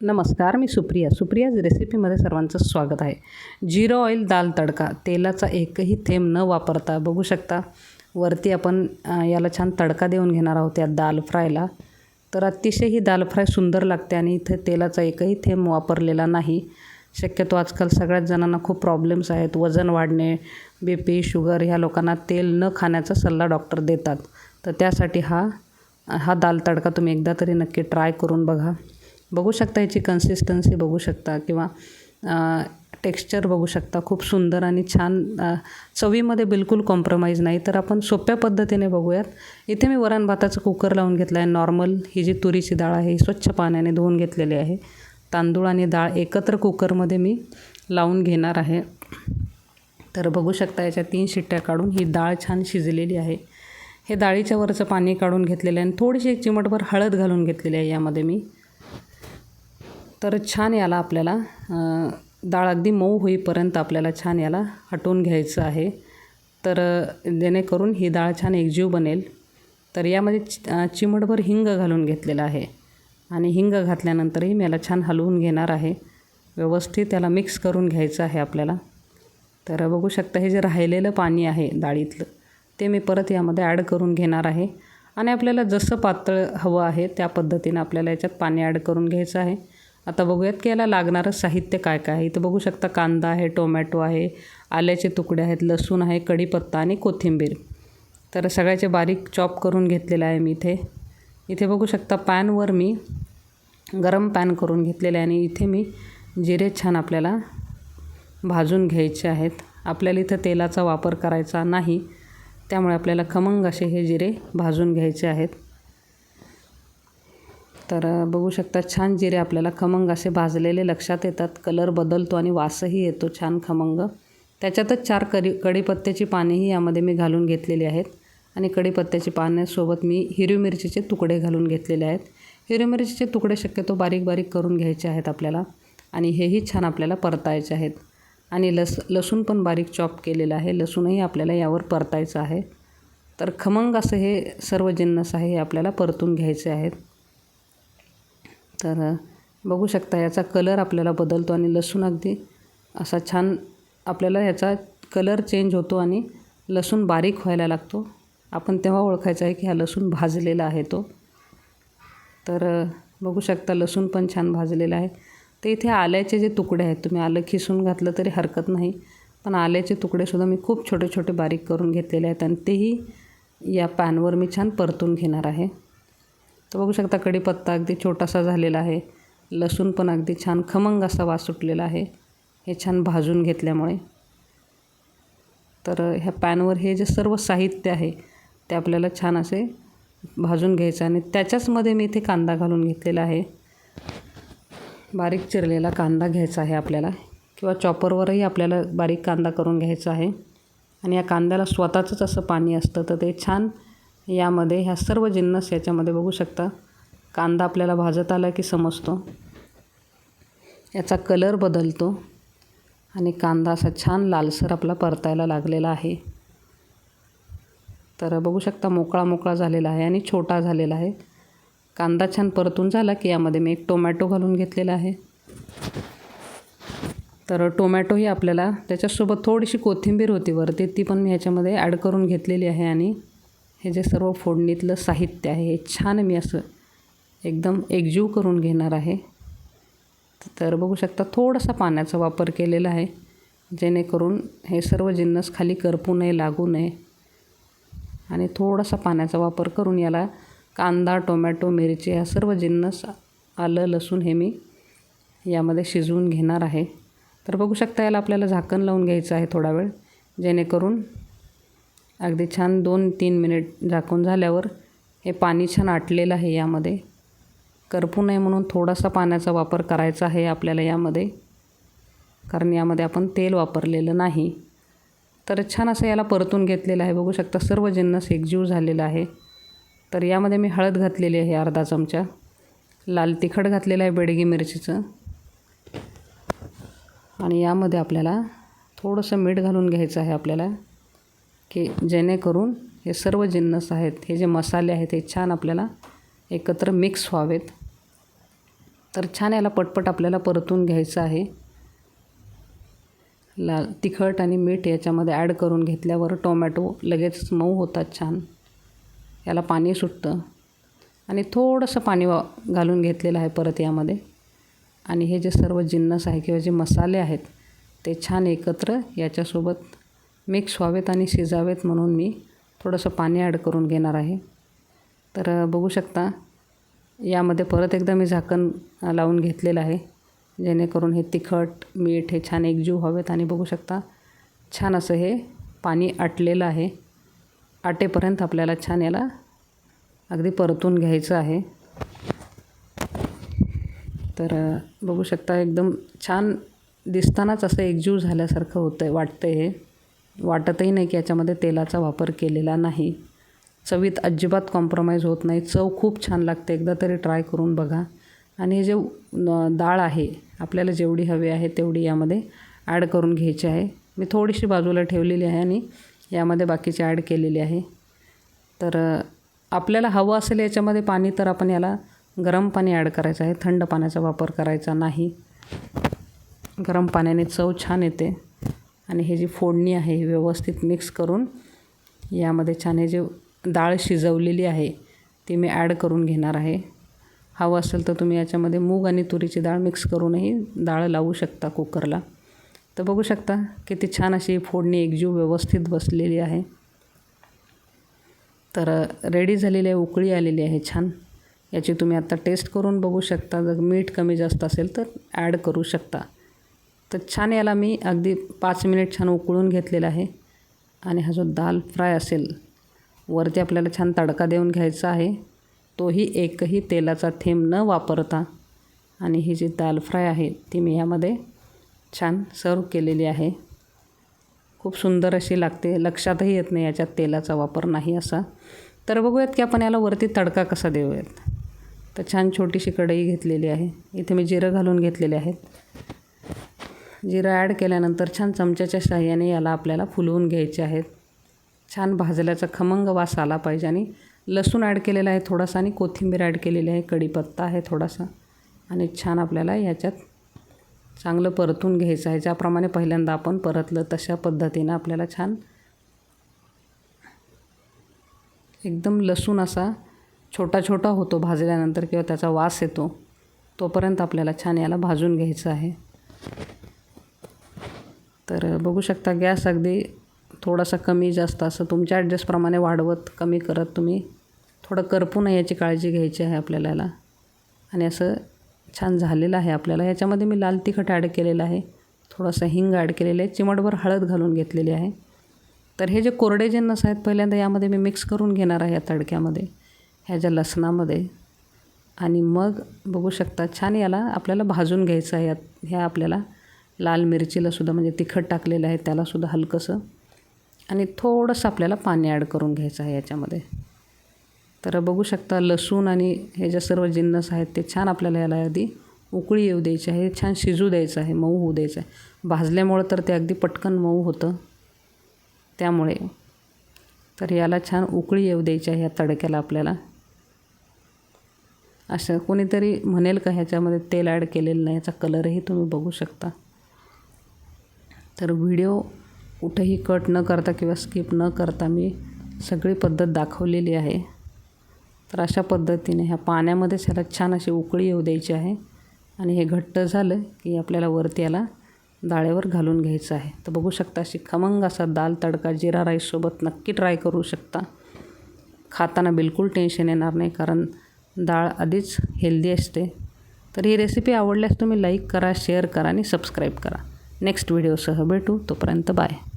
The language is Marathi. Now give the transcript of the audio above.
नमस्कार मी सुप्रिया. सुप्रियाज रेसिपीमध्ये सर्वांचं स्वागत आहे. जिरो ऑइल दाल तडका तेलाचा एकही थेंब न वापरता बघू शकता. वरती आपण याला छान तडका देऊन घेणार आहोत या दाल फ्रायला. तर अतिशय ही दाल फ्राय सुंदर लागते आणि इथे तेलाचा एकही थेंब वापरलेला नाही. शक्यतो आजकाल सगळ्याच जणांना खूप प्रॉब्लेम्स आहेत. वजन वाढणे बी पी शुगर ह्या लोकांना तेल न खाण्याचा सल्ला डॉक्टर देतात. तर त्यासाठी हा हा दाल तडका तुम्ही एकदा तरी नक्की ट्राय करून बघा. बघू शकता याची कन्सिस्टन्सी बघू शकता किंवा टेक्स्चर बघू शकता. खूप सुंदर आणि छान चवीमध्ये बिलकुल कॉम्प्रोमाइज नाही. तर आपण सोप्या पद्धतीने बघूयात. इथे मी वरण भाताचं कुकर लावून घेतलं आहे नॉर्मल ही जी तुरीची डाळ आहे ही स्वच्छ पाण्याने धुवून घेतलेली आहे. तांदूळ आणि डाळ एकत्र कुकरमध्ये मी लावून घेणार आहे. तर बघू शकता याच्या तीन शिट्ट्या काढून ही डाळ छान शिजलेली आहे. हे डाळीच्या वरचं पाणी काढून घेतलेलं आहे आणि थोडीशी एक चिमटभर हळद घालून घेतलेली आहे यामध्ये मी. तर छान याला आपल्याला डाळ अगदी मऊ होईपर्यंत आपल्याला छान याला हटवून घ्यायचं आहे. तर जेणेकरून ही डाळ छान एकजीव बनेल. तर यामध्ये चि चिमटभर हिंग घालून घेतलेला आहे. आणि हिंग घातल्यानंतरही मी याला छान हलवून घेणार आहे. व्यवस्थित त्याला मिक्स करून घ्यायचं आहे आपल्याला. तर बघू शकता हे जे राहिलेलं पाणी आहे डाळीतलं ते मी परत यामध्ये ॲड करून घेणार आहे. आणि आपल्याला जसं पातळ हवं आहे त्या पद्धतीनं आपल्याला याच्यात पाणी ॲड करून घ्यायचं आहे. आता बघूयात की याला लागणारं साहित्य काय काय आहे. इथं बघू शकता कांदा आहे टोमॅटो आहे आल्याचे तुकडे आहेत लसूण आहे कढीपत्ता आणि कोथिंबीर. तर सगळ्याचे बारीक चॉप करून घेतलेलं आहे मी इथे. इथे बघू शकता पॅनवर मी गरम पॅन करून घेतलेलं आहे आणि इथे मी जिरे छान आपल्याला भाजून घ्यायचे आहेत. आपल्याला इथं तेलाचा वापर करायचा नाही. त्यामुळे आपल्याला खमंग असे हे जिरे भाजून घ्यायचे आहेत. तर बघू शकता छान जिरे आपल्याला खमंग असे भाजलेले लक्षात येतात. कलर बदलतो आणि वासही येतो छान खमंग. त्याच्यातच चार करी कढीपत्त्याची पानेही यामध्ये मी घालून घेतलेली आहेत. आणि कढीपत्त्याची पाण्यासोबत मी हिरवी मिरचीचे तुकडे घालून घेतलेले आहेत. हिरवी मिरचीचे तुकडे शक्यतो बारीक बारीक करून घ्यायचे आहेत आपल्याला. आणि हेही छान आपल्याला परतायचे आहेत. आणि लस लसूण पण बारीक चॉप केलेलं आहे. लसूणही आपल्याला यावर परतायचं आहे. तर खमंग असं हे सर्व जिन्नस आहे हे आपल्याला परतून घ्यायचे आहेत. तर बघू शकता याचा कलर आपल्याला बदलतो आणि लसूण अगदी असा छान आपल्याला याचा कलर चेंज होतो आणि लसूण बारीक व्हायला लागतो. आपण तेव्हा ओळखायचं आहे की हा लसूण भाजलेला आहे तो. तर बघू शकता लसूण पण छान भाजलेला आहे. तर इथे आल्याचे जे तुकडे आहेत तुम्ही आलं खिसून घातलं तरी हरकत नाही. पण आल्याचे तुकडेसुद्धा मी खूप छोटे छोटे बारीक करून घेतलेले आहेत आणि तेही या पॅनवर मी छान परतून घेणार आहे. तर बघू शकता कढीपत्ता अगदी छोटासा झालेला आहे. लसूण पण अगदी छान खमंग असा वास सुटलेला आहे. हे छान भाजून घेतल्यामुळे. तर ह्या पॅनवर हे जे सर्व साहित्य आहे ते आपल्याला छान असे भाजून घ्यायचं आणि त्याच्याचमध्ये मी इथे कांदा घालून घेतलेला आहे. बारीक चिरलेला कांदा घ्यायचा आहे आपल्याला किंवा चॉपरवरही आपल्याला बारीक कांदा करून घ्यायचा आहे. आणि या कांद्याला स्वतःचंच असं पाणी असतं तर ते छान यामध्ये ह्या सर्व जिन्नस याच्यामध्ये बघू शकता. कांदा आपल्याला भाजत आला की समजतो. याचा कलर बदलतो आणि कांदा असा छान लालसर आपला परतायला लागलेला आहे. तर बघू शकता मोकळा मोकळा झालेला आहे आणि छोटा झालेला आहे. कांदा छान परतून झाला की यामध्ये मी एक टोमॅटो घालून घेतलेला आहे. तर टोमॅटोही आपल्याला त्याच्यासोबत थोडीशी कोथिंबीर होती वरती ती पण मी ह्याच्यामध्ये ॲड करून घेतलेली आहे आणि हे जे सर्व फोडणीतलं साहित्य आहे हे छान मी असं एकदम एकजीव करून घेणार आहे. तर बघू शकता थोडासा पाण्याचा वापर केलेला आहे जेणेकरून हे सर्व जिन्नस खाली करपू नये लागू नये. आणि थोडासा पाण्याचा वापर करून याला कांदा टोमॅटो मिरची ह्या सर्व जिन्नस आलं लसूण हे मी यामध्ये शिजवून घेणार आहे. तर बघू शकता याला आपल्याला झाकण लावून घ्यायचं आहे थोडा वेळ जेणेकरून अगदी छान दोन तीन मिनिट झाकून झाल्यावर हे पाणी छान आटलेलं आहे यामध्ये. करपू नये म्हणून थोडासा पाण्याचा वापर करायचा आहे आपल्याला यामध्ये. कारण यामध्ये आपण तेल वापरलेलं नाही. तर छान असं याला परतून घेतलेलं आहे. बघू शकता सर्व जिन्नस एकजीव झालेला आहे. तर यामध्ये मी हळद घातलेली आहे अर्धा चमचा. लाल तिखट घातलेलं आहे बेडगी मिरचीचं. आणि यामध्ये आपल्याला थोडंसं मीठ घालून घ्यायचं आहे आपल्याला. की जेणेकरून हे सर्व जिन्नस आहेत हे जे मसाले आहेत हे छान आपल्याला एकत्र मिक्स व्हावेत. तर छान याला पटपट आपल्याला परतून घ्यायचं आहे. लाल तिखट आणि मीठ याच्यामध्ये ॲड करून घेतल्यावर टोमॅटो लगेच मऊ होतात छान. याला पाणी सुटतं. आणि थोडंसं पाणी वा घालून घेतलेलं आहे परत यामध्ये. आणि हे जे सर्व जिन्नस आहे किंवा जे मसाले आहेत ते छान एकत्र याच्यासोबत मिक्स व्हावेत आणि शिजावेत म्हणून मी थोडंसं पाणी ॲड करून घेणार आहे. तर बघू शकता यामध्ये परत एकदा मी झाकण लावून घेतलेलं आहे. जेणेकरून हे तिखट मीठ हे छान एकजीव व्हावेत आणि बघू शकता छान असं हे पाणी आटलेलं आहे. आटेपर्यंत आपल्याला छान याला अगदी परतून घ्यायचं आहे. तर बघू शकता एकदम छान दिसतानाच असं एकजीव झाल्यासारखं होतं आहे वाटतं आहे हे. वाटतही नाही की याच्यामध्ये तेलाचा वापर केलेला नाही. चवीत अजिबात कॉम्प्रोमाइज होत नाही. चव खूप छान लागते. एकदा तरी ट्राय करून बघा. आणि हे जे डाळ आहे आपल्याला जेवढी हवी आहे तेवढी यामध्ये ॲड करून घ्यायची आहे. मी थोडीशी बाजूला ठेवलेली आहे आणि यामध्ये बाकीची ॲड केलेली आहे. तर आपल्याला हवं असेल याच्यामध्ये पाणी तर आपण याला गरम पाणी ॲड करायचं आहे. थंड पाण्याचा वापर करायचा नाही. गरम पाण्याने चव छान येते. आणि हे जी फोडणी आहे हे व्यवस्थित मिक्स करून यामध्ये छान हे जे डाळ शिजवलेली आहे ती मी ॲड करून घेणार आहे. हवं असेल तर तुम्ही याच्यामध्ये मूग आणि तुरीची डाळ मिक्स करूनही डाळ लावू शकता कुकरला तर बघू शकता किती छान अशी फोडणी एकजीव व्यवस्थित बसलेली आहे. तर रेडी झालेली आहे उकळी आलेली आहे छान. याची तुम्ही आत्ता टेस्ट करून बघू शकता. जर मीठ कमी जास्त असेल तर ॲड करू शकता. तर छान याला मी अगदी पाच मिनिट छान उकळून घेतलेला आहे. आणि हा जो दाल फ्राय असेल वरती आपल्याला छान तडका देऊन घ्यायचा आहे. तोही एकही तेलाचा थेंब न वापरता. आणि ही जी दाल फ्राय आहे ती मी यामध्ये छान सर्व केलेली आहे. खूप सुंदर अशी लागते लक्षातही येत नाही याच्यात तेलाचा वापर नाही असा. तर बघूयात की आपण याला वरती तडका कसा देऊयात. तर छान छोटीशी कढई घेतलेली आहे. इथे मी जिरं घालून घेतलेले आहेत. जिरं ॲड केल्यानंतर छान चमच्याच्या साह्याने याला आपल्याला फुलवून घ्यायचे आहेत. छान भाजल्याचा खमंग वास आला पाहिजे आणि लसूण ॲड केलेला आहे थोडासा आणि कोथिंबीर ॲड केलेली आहे कढीपत्ता आहे थोडासा. आणि छान आपल्याला याच्यात चांगलं परतून घ्यायचं आहे. ज्याप्रमाणे पहिल्यांदा आपण परतलं तशा पद्धतीनं आपल्याला छान एकदम लसूण असा छोटा छोटा होतो भाजल्यानंतर किंवा त्याचा वास येतो तोपर्यंत आपल्याला छान याला भाजून घ्यायचं आहे. तर बघू शकता गॅस अगदी थोडासा कमी जास्त असं तुमच्या ॲडजस्टप्रमाणे वाढवत कमी करत तुम्ही थोडं करपू नये याची काळजी घ्यायची आहे आपल्याला. याला आणि असं छान झालेलं आहे आपल्याला. याच्यामध्ये मी लाल तिखट ॲड केलेलं आहे. थोडंसं हिंग ॲड केलेलं आहे. चिमटभर हळद घालून घेतलेली आहे. तर हे जे कोरडे जिन्नस आहेत पहिल्यांदा यामध्ये मी मिक्स करून घेणार आहे या तडक्यामध्ये ह्या ज्या लसणामध्ये. आणि मग बघू शकता छान याला आपल्याला भाजून घ्यायचं आहे यात ह्या आपल्याला लाल मिरचीलासुद्धा म्हणजे तिखट टाकलेलं आहे त्यालासुद्धा हलकंसं. आणि थोडंसं आपल्याला पाणी ॲड करून घ्यायचं आहे याच्यामध्ये. तर बघू शकता लसूण आणि हे ज्या सर्व जिन्नस आहेत ते छान आपल्याला याला आधी उकळी येऊ द्यायची आहे छान शिजू द्यायचं आहे मऊ होऊ द्यायचं आहे. भाजल्यामुळं तर ते अगदी पटकन मऊ होतं. त्यामुळे तर याला छान उकळी येऊ द्यायची आहे या तडक्याला आपल्याला. असं कोणीतरी म्हणेल का ह्याच्यामध्ये तेल ॲड केलेलं नाही याचा कलरही तुम्ही बघू शकता. तर व्हिडिओ कुठेही कट न करता किंवा स्किप न करता मी सगळी पद्धत दाखवलेली आहे. तर अशा पद्धतीने ह्या पाण्यामध्येच ह्याला छान अशी उकळी येऊ द्यायची आहे आणि हे घट्ट झालं की आपल्याला वरती याला डाळेवर घालून घ्यायचं आहे. तर बघू शकता अशी खमंग असा दाल तडका जिरा राईससोबत नक्की ट्राय करू शकता. खाताना बिलकुल टेन्शन येणार नाही कारण डाळ आधीच हेल्दी असते. तर ही रेसिपी आवडल्यास तुम्ही लाईक करा शेअर करा आणि सबस्क्राईब करा. नेक्स्ट व्हिडिओसह भेटू. तोपर्यंत बाय.